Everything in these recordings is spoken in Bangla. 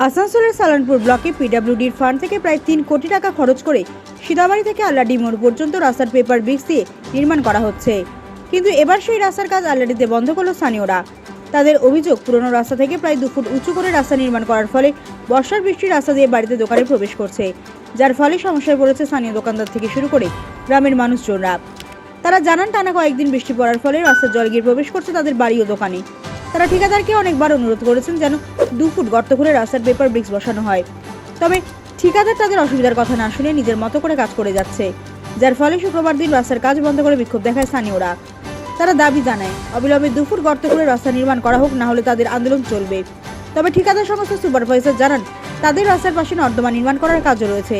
আসানসোলের সালানপুর ব্লকে পিডাব্লিউডির ফান্ড থেকে প্রায় তিন কোটি টাকা খরচ করে সিদাবাড়ি থেকে আল্লাডি মোড় পর্যন্ত রাস্তার পেপার ব্রিক্স দিয়ে নির্মাণ করা হচ্ছে। কিন্তু এবার সেই রাস্তার কাজ আল্লাডিতে বন্ধ করল স্থানীয়রা। তাদের অভিযোগ, পুরনো রাস্তা থেকে প্রায় দু ফুট উঁচু করে রাস্তা নির্মাণ করার ফলে বর্ষার বৃষ্টি রাস্তা দিয়ে বাড়িতে দোকানে প্রবেশ করছে। যার ফলে সমস্যায় পড়েছে স্থানীয় দোকানদার থেকে শুরু করে গ্রামের মানুষজনরা। তারা জানান, টানা কয়েকদিন বৃষ্টি পড়ার ফলে রাস্তার জল গিয়ে প্রবেশ করছে তাদের বাড়ি ও দোকানে। তারা ঠিকাদারকে অনেকবার অনুরোধ করেছেন যেন দু ফুট গর্ত করে রাস্তার পেপার ব্রিক্স বসানো হয়। তবে ঠিকাদার তাদের অসুবিধার কথা না শুনে নিজের মতো করে কাজ করে যাচ্ছে। যার ফলে শুক্রবার দিন রাস্তার কাজ বন্ধ করে বিক্ষোভ দেখায় স্থানীয়রা। তারা দাবি জানায়, অবিলম্বে দু ফুট গর্ত করে রাস্তা নির্মাণ করা হোক, না হলে তাদের আন্দোলন চলবে। তবে ঠিকাদার সংস্থা সুপারভাইজার জানান, তাদের রাস্তার পাশে নর্দমা নির্মাণ করার কাজও রয়েছে।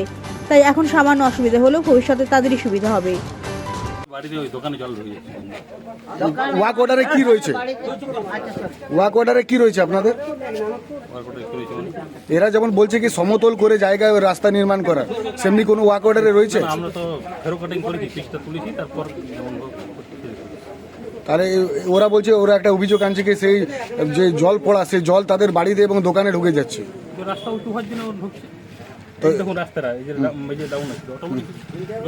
তাই এখন সামান্য অসুবিধা হলেও ভবিষ্যতে তাদেরই সুবিধা হবে। বাড়িতে ওই দোকানে জল ঢুকে ওয়াক অর্ডারে কি রয়েছে? ওয়াক অর্ডারে কি রয়েছে আপনাদের? এরা যেমন বলছে কি সমতল করে জায়গায় রাস্তা নির্মাণ করা সেমনি কোনো ওয়াক অর্ডারে রয়েছে? আমরা তো ফেরো কাটিং করেছি পিসটা তুলেছি তারপর যেমন হোক করতে শুরু করেছি। তাহলে ওরা বলছে ওরা একটা অভিযোগ আনছে কি সেই যে জল পড়া সেই জল তাদের বাড়িতে এবং দোকানে ঢুকে যাচ্ছে। রাস্তা উঁচু হওয়ার জন্য ঢুকছে। দেখুন রাস্তাটা এই যে এই যে ডাউন আছে তো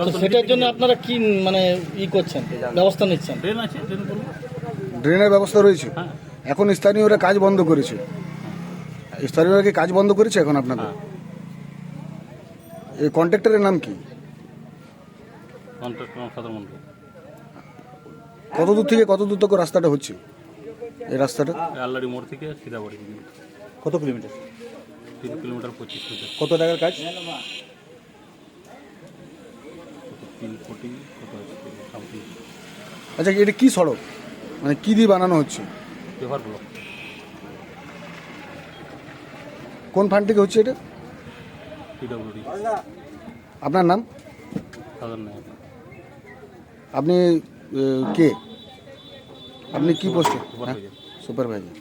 তো সেটার জন্য আপনারা কি মানে ই করছেন ব্যবস্থা নিচ্ছেন? আছে করব। ড্রেনের ব্যবস্থা রয়েছে। হ্যাঁ। এখন স্থানীয়রা কাজ বন্ধ করেছে। স্থানীয়রা কি কাজ বন্ধ করেছে এখন আপনাদের? হ্যাঁ। এই কন্ট্রাক্টরের নাম কি? কত দূর থেকে কত দূর থেকে রাস্তাটা হচ্ছে? এই রাস্তাটা? মোড় থেকে সিধাবাড়ি কত কিলোমিটার? তিন কিলোমিটার পঁচিশ মিটার। কত টাকার কাজ? কত তিন কোটি কত হচ্ছে আচ্ছা এটা কি সড়ক? মানে কি দিয়ে বানানো হচ্ছে? Paper block. কোন ফান্ড থেকে হচ্ছে এটা? পিডব্লিউডি আপনার নাম? সাধারণ নায়ক। আপনি কে? আপনি কি পোস্টে? Supervisor supervisor.